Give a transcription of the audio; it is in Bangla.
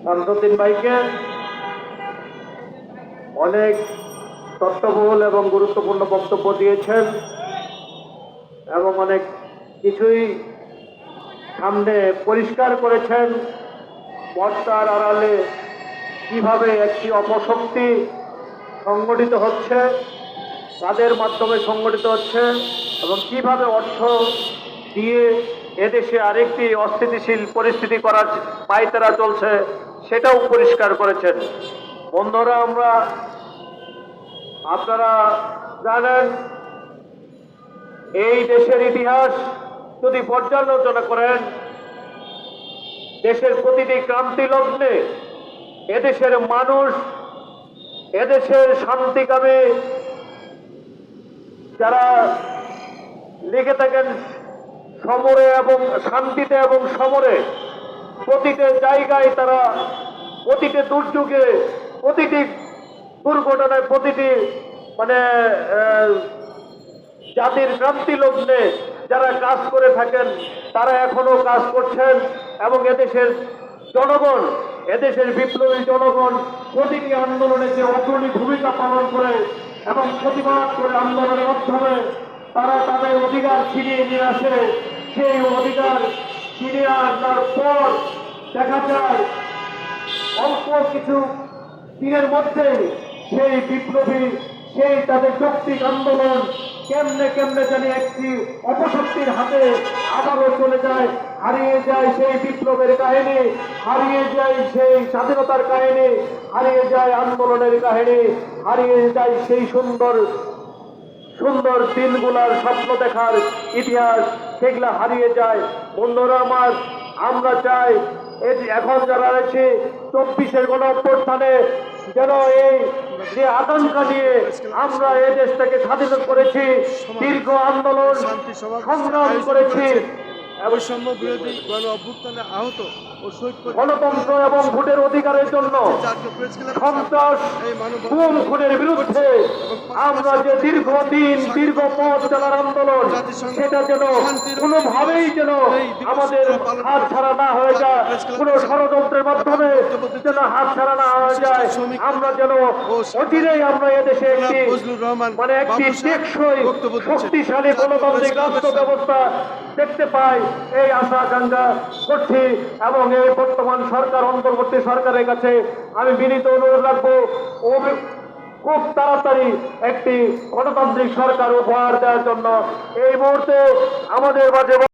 শামসুদ্দিন ভাইকে অনেক তত্ত্ববহুল এবং গুরুত্বপূর্ণ বক্তব্য দিয়েছেন এবং অনেক কিছুই সামনে পরিষ্কার করেছেন পর্দার আড়ালে কীভাবে একটি অপশক্তি সংগঠিত হচ্ছে তাদের মাধ্যমে সংগঠিত হচ্ছে এবং কীভাবে অর্থ দিয়ে এদেশে আরেকটি অস্থিতিশীল পরিস্থিতি করার পায়তারা চলছে সেটাও পরিষ্কার করেছেন। বন্ধুরা, আমরা আপনারা জানেন, এই দেশের ইতিহাস যদি পর্যালোচনা করেন, দেশের প্রতিটি ক্রান্তি লগ্নে এদেশের মানুষ, এদেশের শান্তিকামী যারা লিখে থাকেন সমরে এবং শান্তিতে এবং সমরে প্রতিটি জায়গায় তারা, প্রতিটি দুর্যোগে, প্রতিটি দুর্ঘটনায় প্রতিটি মানে জাতির ক্রান্তি লগ্নে যারা কাজ করে থাকেন, তারা এখনও কাজ করছেন এবং এদেশের জনগণ, এদেশের বিপ্লবী জনগণ প্রতিটি আন্দোলনে যে অগ্রণী ভূমিকা পালন করে এবং প্রতিবাদ করে আন্দোলনের মাধ্যমে তারা তাদের অধিকার ছিনিয়ে নিয়ে আসে, সেই অধিকার ছিনিয়ে আসার পর দেখা যায় অল্প কিছু দিনের মধ্যে সেই বিপ্লবী, সেই তাদের যৌক্তিক আন্দোলন কেমনে কেমনে জানি একটি অপশক্তির হাতে আবারও চলে যায়, হারিয়ে যায় সেই বিপ্লবের কাহিনী, হারিয়ে যায় সেই স্বাধীনতার কাহিনী, হারিয়ে যায় আন্দোলনের কাহিনী, হারিয়ে যায় সেই সুন্দর সুন্দর দিনগুলার স্বপ্ন দেখার ইতিহাস সেগুলা হারিয়ে যায়। বন্ধুরা আমার আমরা চাই এখন যারা রয়েছে চব্বিশের গণ অভ্যর্থানে যেন এই যে আকাঙ্ক্ষা নিয়ে আমরা এই দেশটাকে স্বাধীন করেছি দীর্ঘ আন্দোলন সংগ্রাম করেছি। এবং বিরোধী গণ অভ্যুত্থানে আহত গণতন্ত্র এবং ভোটের অধিকারের জন্য সন্ত্রাস গুম খুনের বিরুদ্ধে আমরা যে দীর্ঘদিন দীর্ঘ পথ চলার আন্দোলন, সেটা যেন কোনোভাবেই যেন আমাদের হাত ছাড়া না হয়ে যায়, কোনো ষড়যন্ত্রের মাধ্যমে যেন হাত ছাড়া না হয়ে যায়, আমরা যেন অচিরেই আমরা এদেশে একটি মানে একটি টেকসই, শক্তিশালী গণতান্ত্রিক রাষ্ট্র ব্যবস্থা দেখতে পাই এই আশা আকাঙ্ক্ষা করছি এবং এই বর্তমান সরকার, অন্তর্বর্তী সরকারের কাছে আমি বিনীত অনুরোধ রাখব খুব তাড়াতাড়ি একটি গণতান্ত্রিক সরকার উপহার দেওয়ার জন্য। এই মুহূর্তে আমাদের মাঝে